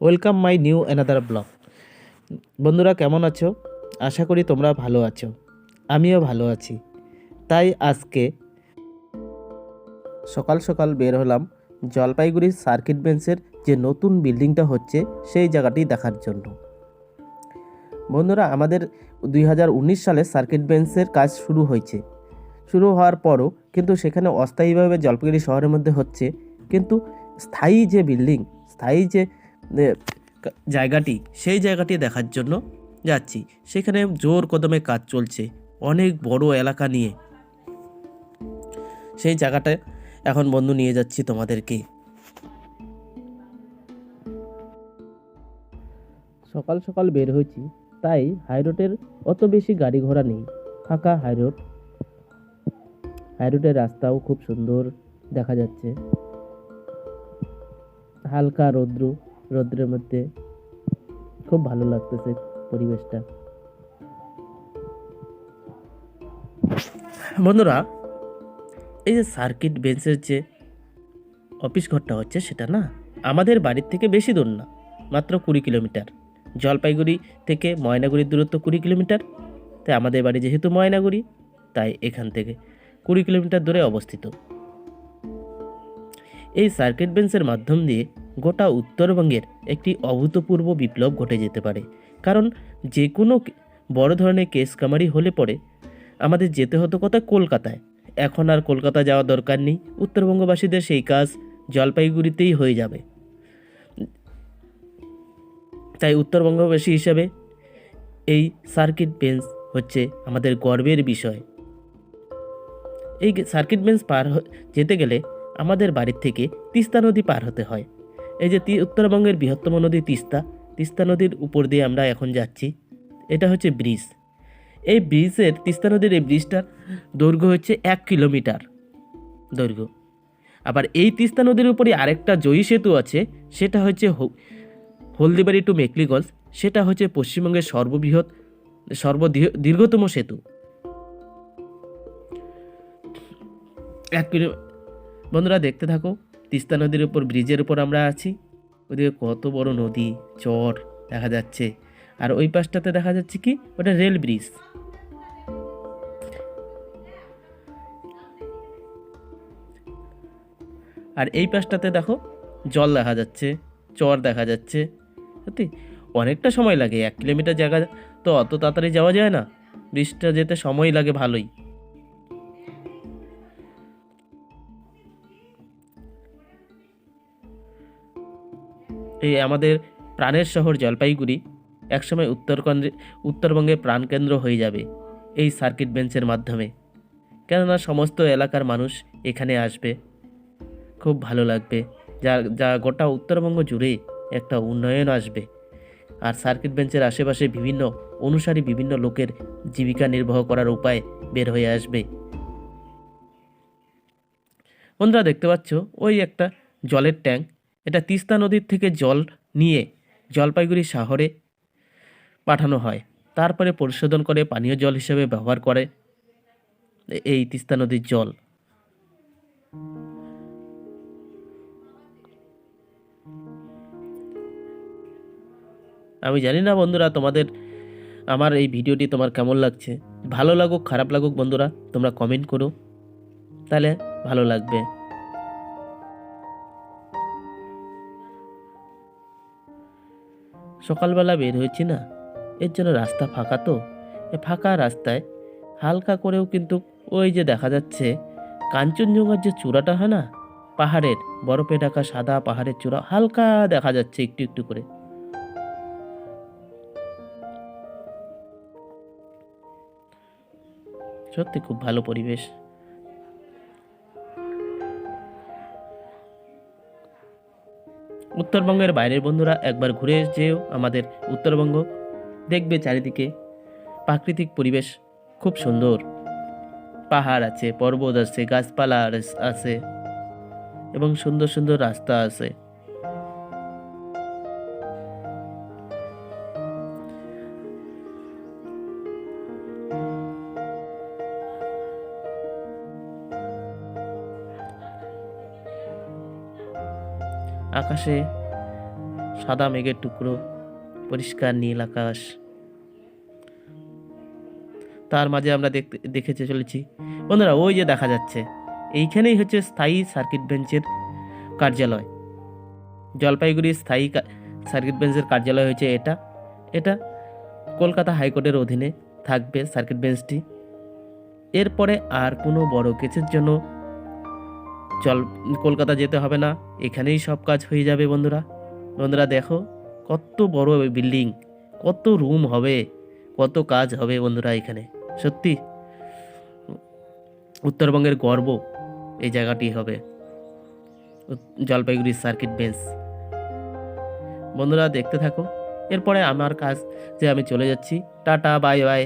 Welcome my new another blog. বন্ধুরা, কেমন আছো? আশা করি তোমরা ভালো আছো। আমিও ভালো আছি। তাই আজকে সকাল সকাল বের হলাম জলপাইগুড়ির সার্কিট বেঞ্চের যে নতুন বিল্ডিংটা হচ্ছে, সেই জায়গাটি দেখার জন্য। বন্ধুরা, আমাদের দুই হাজার উনিশ সালে সার্কিট বেঞ্চের কাজ শুরু হয়েছে। শুরু হওয়ার পরও কিন্তু সেখানে অস্থায়ীভাবে জলপাইগুড়ি শহরের মধ্যে হচ্ছে। কিন্তু স্থায়ী যে বিল্ডিং, স্থায়ী যে জায়গাটি, সেই জায়গাটি দেখার জন্য যাচ্ছি। সেখানে জোর কদমে কাজ চলছে, অনেক বড় এলাকা নিয়ে। সেই জায়গাটা এখন বন্ধু নিয়ে যাচ্ছি তোমাদেরকে। সকাল সকাল বের হয়েছি, তাই হাইরোডের অত বেশি গাড়ি ঘোড়া নেই, ফাঁকা হাইরোড হাইরোডের রাস্তাও খুব সুন্দর দেখা যাচ্ছে। হালকা রৌদ্র রৌদ্রের মধ্যে খুব ভালো লাগতেছে পরিবেশটা। বন্ধুরা, এই যে সার্কিট বেঞ্চের যে অফিস ঘরটা হচ্ছে সেটা না, আমাদের বাড়ির থেকে বেশি দূর না, মাত্র কুড়ি কিলোমিটার। জলপাইগুড়ি থেকে ময়নাগুড়ির দূরত্ব কুড়ি কিলোমিটার, তাই আমাদের বাড়ি যেহেতু ময়নাগুড়ি, তাই এখান থেকে কুড়ি কিলোমিটার দূরে অবস্থিত। এই সার্কিট বেঞ্চের মাধ্যম দিয়ে গোটা উত্তরবঙ্গের একটি অভূতপূর্ব বিপ্লব ঘটে যেতে পারে। কারণ যে কোনো বড় ধরনের কেস কামারি হলে পরে আমাদের যেতে হতো কোথায়? কলকাতায়। এখন আর কলকাতা যাওয়ার দরকার নেই। উত্তরবঙ্গবাসীদের সেই কাজ জলপাইগুড়িতেই হয়ে যাবে। তাই উত্তরবঙ্গবাসী হিসাবে এই সার্কিট বেঞ্চ হচ্ছে আমাদের গর্বের বিষয়। এই সার্কিট বেঞ্চ পার যেতে গেলে আমাদের বাড়ির থেকে তিস্তা নদী পার হতে হয়। এই যে উত্তরবঙ্গের বৃহত্তম নদী তিস্তা তিস্তা নদীর উপর দিয়ে আমরা এখন যাচ্ছি। এটা হচ্ছে ব্রিজ। এই ব্রিজের, তিস্তা নদীর এই ব্রিজটার দৈর্ঘ্য হচ্ছে এক কিলোমিটার দৈর্ঘ্য। আবার এই তিস্তা নদীর উপরে আরেকটা জয়ী সেতু আছে, সেটা হচ্ছে হলদিবাড়ি টু মেকলিগঞ্জ, সেটা হচ্ছে পশ্চিমবঙ্গের সর্ববৃহৎ সর্ব দীর্ঘতম সেতু। এক কিলো, বন্ধুরা দেখতে থাকো। তিস্তা নদীর উপর, ব্রিজের উপর আমরা আছি। ওদিকে কত বড় নদী, চর দেখা যাচ্ছে। আর ওই পাশটাতে দেখা যাচ্ছে কি? ওটা রেল ব্রিজ। আর এই পাশটাতে দেখো, জল দেখা যাচ্ছে, চর দেখা যাচ্ছে। সত্যি, অনেকটা সময় লাগে, এক কিলোমিটার জায়গা তো অত তাড়াতাড়ি যাওয়া যায় না। ব্রিজটা যেতে সময় লাগে ভালোই। এই আমাদের প্রাণের শহর জলপাইগুড়ি একসময় উত্তরকন্দ্রে, উত্তরবঙ্গে প্রাণকেন্দ্র হয়ে যাবে এই সার্কিট বেঞ্চের মাধ্যমে। কেননা সমস্ত এলাকার মানুষ এখানে আসবে। খুব ভালো লাগবে। যা যা গোটা উত্তরবঙ্গ জুড়ে একটা উন্নয়ন আসবে। আর সার্কিট বেঞ্চের আশেপাশে বিভিন্ন অনুসারী বিভিন্ন লোকের জীবিকা নির্বাহ করার উপায় বের হয়ে আসবে। বন্ধুরা, দেখতে পাচ্ছ? ওই একটা জলের ট্যাঙ্ক। এটা তিস্তা নদীর থেকে জল নিয়ে জলপাইগুড়ি শহরে পাঠানো হয়। তারপরে পরিশোধন করে পানীয় জল হিসেবে ব্যবহার করে এই তিস্তা নদীর জল। আমি জানি না বন্ধুরা তোমাদের আমার এই ভিডিওটি তোমার কেমন লাগছে। ভালো লাগুক, খারাপ লাগুক বন্ধুরা, তোমরা কমেন্ট করো। তাহলে ভালো লাগবে। সকালবেলা বের হয়েছি না এর জন্য রাস্তা ফাঁকা তো। এ ফাঁকা রাস্তায় হালকা করেও কিন্তু ওই যে দেখা যাচ্ছে, কাঞ্চনজঙ্ঘার যে চূড়াটা, হয় না? পাহাড়ের, বরফে ঢাকা সাদা পাহাড়ের চূড়া, হালকা দেখা যাচ্ছে একটু একটু করে। সত্যি খুব ভালো পরিবেশ। উত্তরবঙ্গের বাইরের বন্ধুরা একবার ঘুরে যেও আমাদের উত্তরবঙ্গ। দেখবে চারিদিকে প্রাকৃতিক পরিবেশ খুব সুন্দর। পাহাড় আছে, পর্বত আছে, গাছপালা আছে। এবং সুন্দর সুন্দর রাস্তা আছে। আকাশে সাদা মেঘের টুকরো, পরিষ্কার নীল আকাশ। তার মাঝে আমরা দেখতে দেখে চলেছি। বন্ধুরা, ওই যে দেখা যাচ্ছে, এইখানেই হচ্ছে স্থায়ী সার্কিট বেঞ্চের কার্যালয়। জলপাইগুড়ির স্থায়ী সার্কিট বেঞ্চের কার্যালয় হয়েছে এটা। এটা কলকাতা হাইকোর্টের অধীনে থাকবে সার্কিট বেঞ্চটি। এরপরে আর কোনো বড় কেসের জন্য চল, কলকাতা যেতে হবে না। এখানেই সব কাজ হয়ে যাবে বন্ধুরা। বন্ধুরা দেখো, কত বড় বিল্ডিং, কত রুম হবে, কত কাজ হবে বন্ধুরা এখানে। সত্যি, উত্তরবঙ্গের গর্ব এই জায়গাটি হবে। জলপাইগুড়ির সার্কিট বেঞ্চ। বন্ধুরা দেখতে থাকো, এরপরে আমার কাজ যে আমি চলে যাচ্ছি। Tata, bye bye.